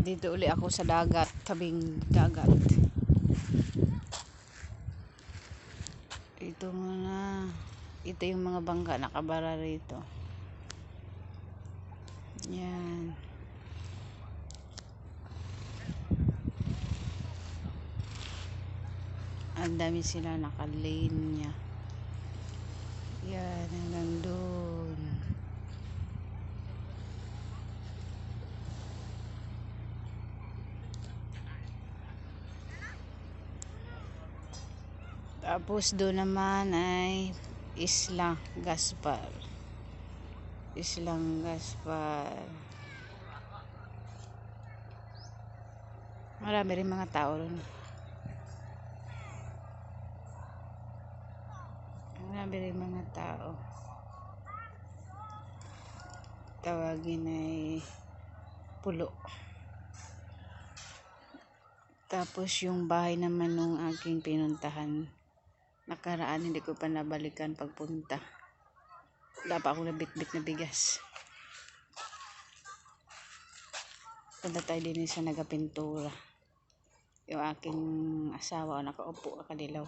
Dito uli ako sa dagat, tabing dagat. Ito muna. Ito yung mga bangka nakabara rito. Yan. Ang dami sila nakalane niya. Yan, hanggang doon. Tapos doon naman ay Isla Gaspar. Islang Gaspar. Marami rin mga tao ron. Marami rin mga tao. Tawagin ay pulo. Tapos yung bahay naman nung aking pinuntahan, nakaraan hindi ko pa nabalikan pagpunta. Wala pa akong nabitbit na bigas. Punta tayo din sa nagapintura. Yung aking asawa nakaupo nakadilaw.